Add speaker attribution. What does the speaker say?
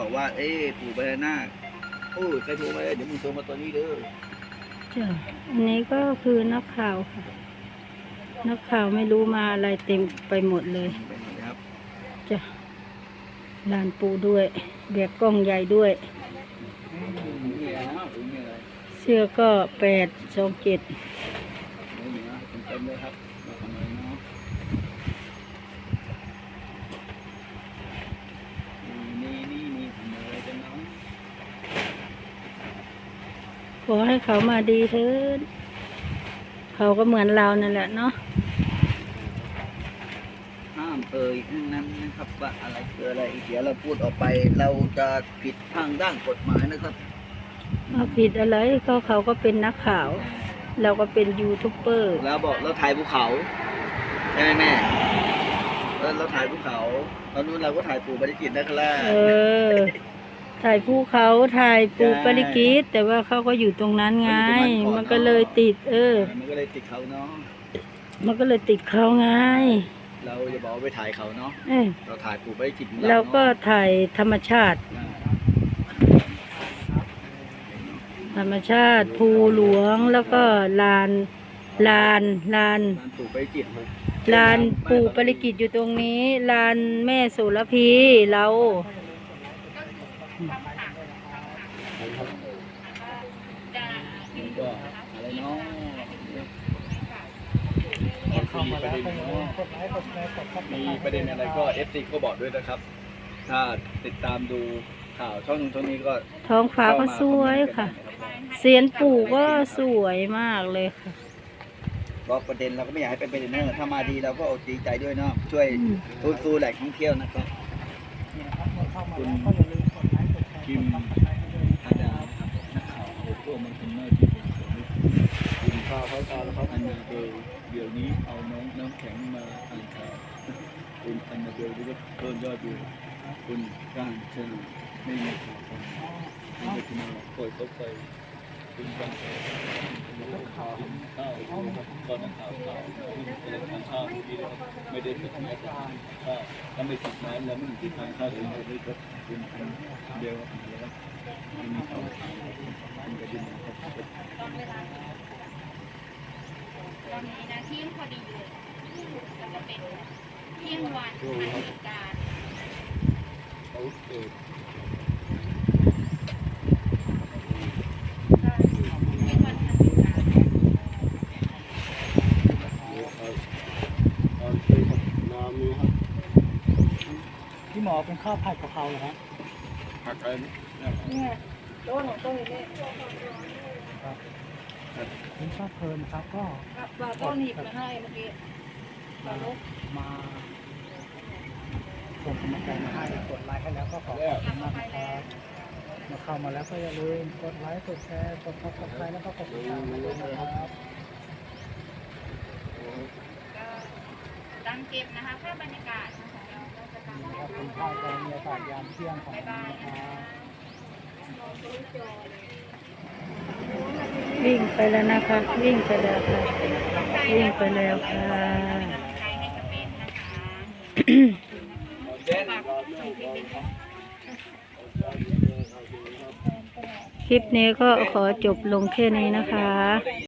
Speaker 1: บอกว่า เอ้ยปู่พญานาคโอ้ยใครโทรมาเดี๋ยวมึงโทรมาตัวนี้เด้อ
Speaker 2: จ้ะอันนี้ก็คือนักข่าวค่ะ นักข่าวไม่รู้มาอะไรเต็มไปหมดเลย
Speaker 1: ไปหมดเลยครับ
Speaker 2: จ้ะลานปูด้วยแบกกล้องใหญ่ด้วย
Speaker 1: อืมนี่อะไรนะอืมนี่อะไร
Speaker 2: เสื้อก็แปดสองเจ็ด
Speaker 1: ไม่มีนะเต็มๆเลยครับมาทำอะไรเนาะนี่นี่นี่ทำอะไรกันเนาะ
Speaker 2: ขอให้เขามาดีเถิดเขาก็เหมือนเรานั่นแหละเนาะ
Speaker 1: ห้ามเอ่ยทั้งนั้นนะครับว่าอะไรคืออะไรเดี๋ยวเราพูดออกไป เราจะผิดทางด้านกฎหมายนะครับ
Speaker 2: เอาผิดอะไรก็เขาก็เป็นนักข่าว เราก็เป็นยูทูบเบอร์
Speaker 1: แล้วบอกเราถ่ายภูเขาใช่ไหมแม่เออเราถ่ายภูเขาตอนนู้นเราก็ถ่ายปู่ปฏิจิตรนะครับ
Speaker 2: เออ ถ่ายภูเขาถ่ายปูปริกิตแต่ว่าเขาก็อยู่ตรงนั้นไง มันก็เลยติด เออ
Speaker 1: มันก็เลยติดเขาเนาะ
Speaker 2: มันก็เลยติดเขาไง
Speaker 1: เราจะบอกว่าไปถ่ายเขาเนาะ
Speaker 2: เออ
Speaker 1: เราถ่ายปู่ปฏิจิตรของ
Speaker 2: เราก็
Speaker 1: เนาะ
Speaker 2: ถ่ายธรรมชาติ
Speaker 1: อ่า
Speaker 2: ธรรมชาติภูหลวงแล้วก็ลานลานลาน
Speaker 1: ร้านปู่ปฏิจิตร
Speaker 2: ลานปู่ปริกิตอยู่ตรงนี้ลานแม่โสุรพีเรา
Speaker 1: มัน ก็อะไรเนาะมีประเด็นเนาะมีประเด็นอะไรก็เอฟซีก็บอกด้วยนะครับ ถ้าติดตามดูข่าวช่องนู้นช่องนี้ก็
Speaker 2: ท้องฟ้าก็สวยค่ะ เสียนปู่ก็สวยมากเลยค่ะ
Speaker 1: ก็ประเด็นเราก็ไม่อยากให้เป็นประเด็นนะถ้ามาดีเราก็เอาดีใจด้วยเนาะช่วยฟื้นฟูแหล่งท่องเที่ยวนะครับคุณ กิมอาดาครับนักข่าวโอาพวกมันทำหน้าที่เป็นคนนึ่งคุณข้าวเขาตาแล้วครับอันนาเบลเดี๋ยวนี้เอาน้องน้ำแข็งมาอ่านข่าวคุณอันนาเบลที่ก็เพิ่มยอดดูคุณการเชิญไม่มีข่าวคนไม่ได้ที่มาคอยเขาไป ก้านข่าวข้าวตอนนั้นข่าวข่าวทางข้าวที่ไม่ได้ติดแมสข้าวถ้าไม่ติดแมสแล้วไม่ติดทางข้าวถึงจะได้ก็คุณอันเดียวแล้วมีข่าวข่าวคุณก็ดิ้นครับ
Speaker 3: ตอนนี้นะเที่ยงพอดีเลยก็จะเป็นเที่ยงวันทันเหตุการณ์
Speaker 1: เขาเกิด
Speaker 3: เที่ยงวันทันเหตุการณ์
Speaker 1: ตอนเคยกับน้ำมีครับ
Speaker 4: พี่ หมอเป็นข้าวผัดกะเพราเหรอฮะ
Speaker 1: ผักอะไรนี่
Speaker 2: เนี่ยต้นต้นนี้
Speaker 4: คุณชอบเพลินครับก็
Speaker 2: ปลาต้นหยิบมาให้เมื่อกี้
Speaker 4: มามาส่งกำลังใจมาให้กดไลค์ให้แล้วก็ขอบคุณมากนะครับมาเข้ามาแล้วก็อย่าลืมกดไลค์กดแชร์กดซับสไครต์แล้วก็กดติดตามด้วยนะครับ
Speaker 3: ก็ตั้งเก็บนะคะภาพบรรยากาศ ของเราก็จะตั้ง
Speaker 4: ขอบคุณภาพบรรยากาศยามเที่ยงของเรานะครับ
Speaker 2: วิ่งไปแล้วนะคะ วิ่งไปแล้วค่ะ วิ่งไปแล้วค่ะ คลิปนี้ก็ขอจบลงแค่นี้นะคะ